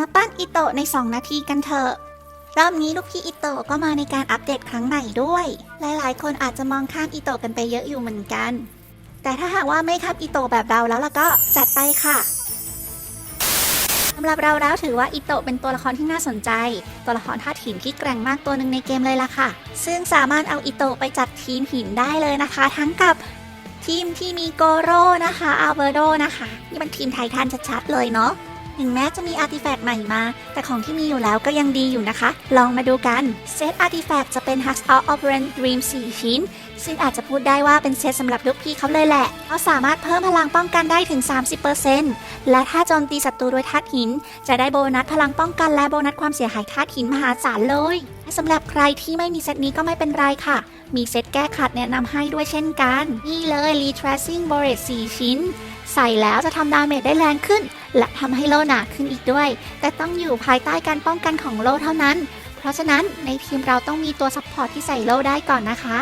มาปั้นอิโตะใน 2 นาทีกันเถอะ รอบนี้ลูกพี่อิโตะก็มาในการอัปเดตครั้งใหม่ด้วย หลายๆ คนอาจจะมองข้ามอิโตะกันไปเยอะอยู่เหมือนกัน แต่ถ้าหากว่าไม่ข้ามอิโตะแบบเราแล้วล่ะก็จัดไปค่ะสำหรับเราแล้วถือว่าอิโตะเป็นตัวละครที่น่าสนใจ ตัวละครธาตุหินที่แกร่งมากตัวหนึ่งในเกมเลยล่ะค่ะ ซึ่งสามารถเอาอิโตะไปจัดทีมหินได้เลยนะคะ ทั้งกับทีมที่มีโกโร่นะคะอัลเบโดนะคะ นี่มันทีมไททันชัดๆเลยเนาะ ถึงแม้จะมีอาร์ติแฟกต์ใหม่มา แต่ของที่มีอยู่แล้วก็ยังดีอยู่นะคะ ลองมาดูกัน เซตอาร์ติแฟกต์จะเป็น h u s Out of Ren Dream 4 ชิ้น ซึ่งอาจจะพูดได้ว่าเป็นเซตสำหรับลูกพี่เขาเลยแหละเขาสามารถเพิ่มพลังป้องกันได้ถึง 30%และถ้าโจมตีศัตรูด้วยธาตุหิน จะได้โบนัสพลังป้องกันและโบนัสความเสียหายธาตุหินมหาศาลเลยสำหรับใครที่ไม่มีเซตนี้ก็ไม่เป็นไรค่ะ มีเซตแก้ขัดแนะนำให้ด้วยเช่นกัน นี่เลย Retracing b o r e t 4 ชิ้น ใส่แล้วจะทำดาเมจได้แรงขึ้น และทำให้โลหนาขึ้นอีกด้วย แต่ต้องอยู่ภายใต้การป้องกันของโลเท่านั้น เพราะฉะนั้นในทีมเราต้องมีตัวซัพพอร์ตที่ใส่โลได้ก่อนนะคะ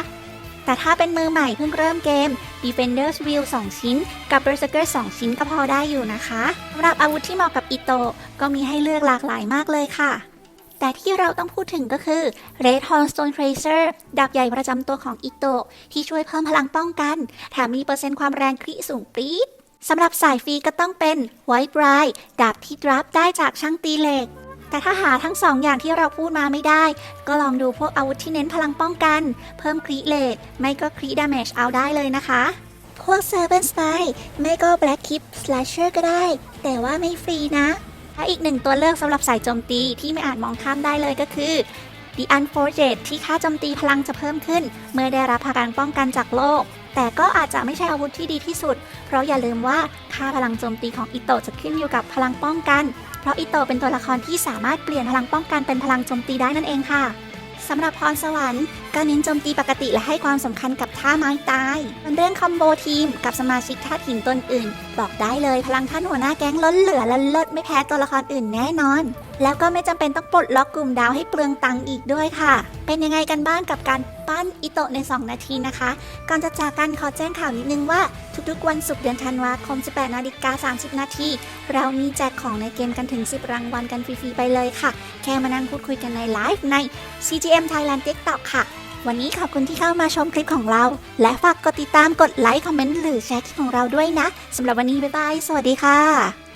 แต่ถ้าเป็นมือใหม่เพิ่งเริ่มเกม Defender's Wheel 2 ชิ้น กับ Berserker 2 ชิ้นก็พอได้อยู่นะคะสำหรับอาวุธที่เหมาะกับอิโตะก็มีให้เลือกหลากหลายมากเลยค่ะแต่ที่เราต้องพูดถึงก็คือ Red Hornstone Tracer ดาบใหญ่ประจำตัวของอิโตะที่ช่วยเพิ่มพลังป้องกัน แถมมีเปอร์เซ็นต์ความแรงคริสูงปรี๊ด สำหรับสายฟรีก็ต้องเป็น White Bride ดาบที่ดรับได้จากช่างตีเหล็ก แต่ถ้าหาทั้งสองอย่างที่เราพูดมาไม่ได้ ก็ลองดูพวกอาวุธที่เน้นพลังป้องกัน เพิ่มครีเลทไม่ก็ครีดาเมจเอาได้เลยนะคะ พวก Servant Spy ไม่ก็ Black Kip Slasher ก็ได้ แต่ว่าไม่ฟรีนะและอีกหนึ่งตัวเลือกสำหรับสายโจมตีที่ไม่อาจมองข้ามได้เลยก็คือ The Unforged ที่ค่าโจมตีพลังจะเพิ่มขึ้น เมื่อได้รับพลังป้องกันจากโลก แต่ก็อาจจะไม่ใช่อาวุธที่ดีที่สุด เพราะอย่าลืมว่าค่าพลังโจมตีของอิโตะจะขึ้นอยู่กับพลังป้องกัน เพราะอิโตะเป็นตัวละครที่สามารถเปลี่ยนพลังป้องกันเป็นพลังโจมตีได้นั่นเองค่ะสำหรับพรสวรรค์ก็เน้นโจมตีปกติและให้ความสำคัญกับท่าไม้ตายเป็นเรื่องคอมโบทีมกับสมาชิกท่าตุหินตนอื่น บอกได้เลยพลังท่านหัวหน้าแก๊งล้นเหลือและเลิศไม่แพ้ตัวละครอื่นแน่นอน แล้วก็ไม่จำเป็นต้องปลดล็อกกลุ่มดาวให้เปลืองตังค์อีกด้วยค่ะ เป็นยังไงกันบ้างกับการปั้นอิโตะใน 2 นาทีนะคะ ก่อนจะจากกันขอแจ้งข่าวนิดนึงว่าทุกๆ วันศุกร์เดือนธันวาคม 18นาฬิกา30 นาทีเรามีแจกของในเกมกันถึง 10 รางวัลกันฟรีๆไปเลยค่ะ แค่มานั่งพูดคุยกันในไลฟ์ใน CGM Thailand TikTok ค่ะวันนี้ขอบคุณที่เข้ามาชมคลิปของเรา และฝากกดติดตามกดไลค์ คอมเมนต์ หรือแชร์คลิปของเราด้วยนะ สำหรับวันนี้ บ๊ายบาย สวัสดีค่ะ